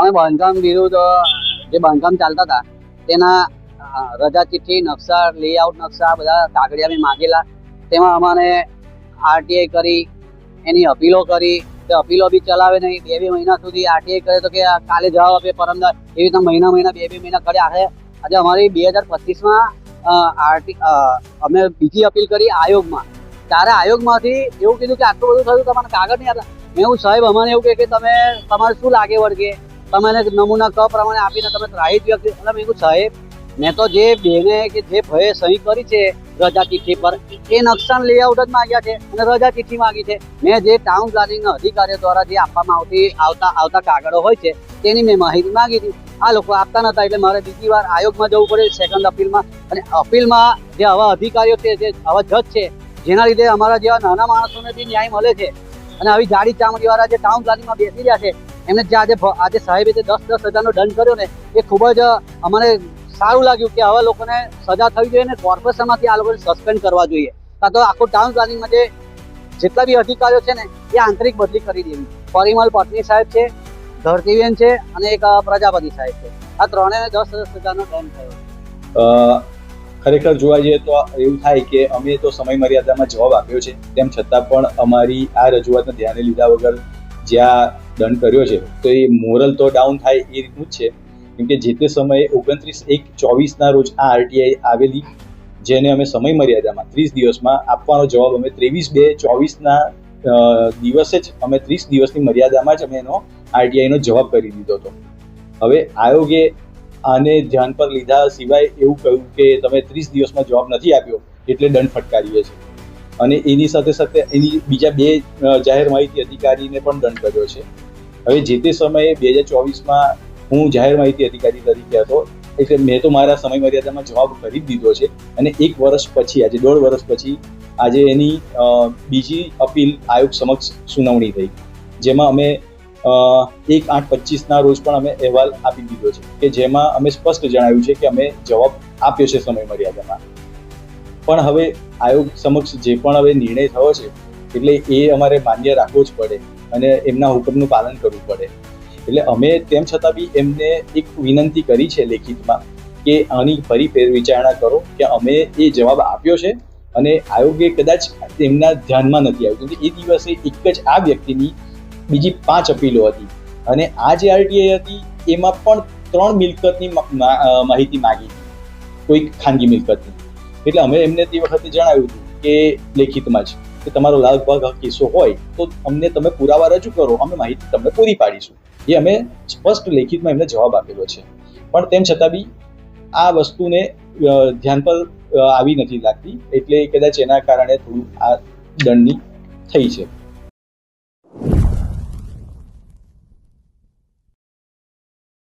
અમે બાંધકામ વિરુદ્ધ જે બાંધકામ ચાલતા હતા, તેના રજા ચિઠ્ઠી નકશા લેઆઉટ નકશા, બધા કાગળિયા મેં માગેલા. તેમાં અમારે આરટીઆઈ કરી, એની અપીલો કરી. તે અપીલો બી ચલાવે નહીં. બે બે મહિના સુધી આરટીઆઈ કરે તો કે કાલે જવાબ આપે પરમદાર એવી રીતના મહિના મહિના, બે બે મહિના કર્યા છે. આજે અમારી બે હજાર પચીસમાં આરટી અમે બીજી અપીલ કરી આયોગમાં. ત્યારે આયોગમાંથી એવું કીધું કે આટલું બધું થયું, તમારે કાગળ નહીં આપતા. મેં એવું સાહેબ અમને એવું કહે કે તમે, તમારે શું લાગે વળગે? તમે એને નમૂના ક પ્રમાણે આપીને તમે ત્રાહિત વ્યક્તિ એટલે મેં કીધું, સાહેબ, મેં તો જે બેને કે જે ભયે સહી કરી છે રજા ચિઠ્ઠી પર, એ નકશાન લેઆઉટ જ માગ્યા છે અને રજા ચિઠ્ઠી માગી છે. મેં જે ટાઉન પ્લાનિંગના અધિકારીઓ દ્વારા જે આપવામાં આવતી, આવતા આવતા કાગળો હોય છે, તેની મેં માહિતી માંગી હતી. આ લોકો આપતા નતા એટલે મારે બીજી વાર આયોગમાં જવું પડે સેકન્ડ અપીલમાં અને અપીલમાં જે આવા અધિકારીઓ છે, જે આવા જજ છે, જેના લીધે અમારા જેવા નાના માણસોને બી ન્યાય મળે છે. અને આવી જાડી ચામડીવાળા જે ટાઉન પ્લાનિંગમાં બેસી રહ્યા છે એમને જે આજે આજે સાહેબે જે દસ દસ હજારનો દંડ કર્યો ને, એ ખૂબ જ અમને સારું લાગ્યું કે આવા લોકોને સજા થવી જોઈએ ને કોર્પોરેશનમાંથી આ લોકોને સસ્પેન્ડ કરવા જોઈએ. કાં તો આખું ટાઉન પ્લાનિંગમાં જે જેટલા બી અધિકારીઓ છે ને, એ આંતરિક બદલી કરી દેવી. પરિમલ પત્ની સાહેબ છે, ધરતીબેન છે અને એક પ્રજાપતિ સાહેબ છે. આ ત્રણેય દસ દસ હજારનો દંડ થયો. ખરેખર જોવા જઈએ તો એવું થાય કે અમે તો સમય મર્યાદામાં જવાબ આપ્યો છે. તેમ છતાં પણ અમારી આ રજૂઆતને ધ્યાને લીધા વગર જ્યાં દંડ કર્યો છે, તો એ મોરલ તો ડાઉન થાય એ રીતનું જ છે. કેમ કે જે તે સમયે ઓગણત્રીસ એક ચોવીસના રોજ આ આરટીઆઈ આવેલી, જેને અમે સમય મર્યાદામાં ત્રીસ દિવસમાં આપવાનો જવાબ અમે ત્રેવીસ બે ચોવીસના દિવસે જ અમે ત્રીસ દિવસની મર્યાદામાં જ અમે એનો આરટીઆઈનો જવાબ કરી દીધો હતો. હવે આયોગે આને ધ્યાન પર લીધા સિવાય એવું કહ્યું કે તમે ત્રીસ દિવસમાં જવાબ નથી આપ્યો, એટલે દંડ ફટકારીએ છીએ. અને એની સાથે સાથે એની બીજા બે જાહેર માહિતી અધિકારીને પણ દંડ કર્યો છે. હવે જે તે સમયે બે હજાર ચોવીસમાં હું જાહેર માહિતી અધિકારી તરીકે હતો, એટલે મેં તો મારા સમય મર્યાદામાં જવાબ કરી દીધો છે. અને એક વર્ષ પછી, આજે દોઢ વર્ષ પછી, આજે એની બીજી અપીલ આયોગ સમક્ષ સુનાવણી થઈ. જેમાં અમે એક આઠ પચીસના રોજ પણ અમે અહેવાલ આપી દીધો છે કે જેમાં અમે સ્પષ્ટ જણાવ્યું છે કે અમે જવાબ આપ્યો છે સમય મર્યાદામાં. પણ હવે આયોગ સમક્ષ જે પણ હવે નિર્ણય થયો છે, એટલે એ અમારે માન્ય રાખવો જ પડે. અને એમના હુકમનું પાલન કરવું પડે. એટલે અમે તેમ છતાં બી એમને એક વિનંતી કરી છે લેખિતમાં કે આની ફરી ફેર વિચારણા કરો કે અમે એ જવાબ આપ્યો છે અને આયોગે કદાચ તેમના ધ્યાનમાં નથી આવ્યું. કે એ દિવસે એક જ આ વ્યક્તિની બીજી પાંચ અપીલો હતી અને આ જે આરટીઆઈ હતી એમાં પણ ત્રણ મિલકતની માહિતી માગી કોઈક ખાનગી મિલકતની. એટલે અમે એમને તે વખતે જણાવ્યું હતું કે લેખિતમાં જ. કે તમારો લગભગ કિસ્સો હોય, તો અમને તમે પુરાવા રજૂ કરો, અમે માહિતી તમને પૂરી પાડીશું. એ અમે સ્પષ્ટ લેખિતમાં એમને જવાબ આપેલો છે. પણ તેમ છતાં બી આ વસ્તુને ધ્યાન પર આવી નથી લાગતી. એટલે કદાચ એના કારણે થોડું આ દંડની થઈ છે.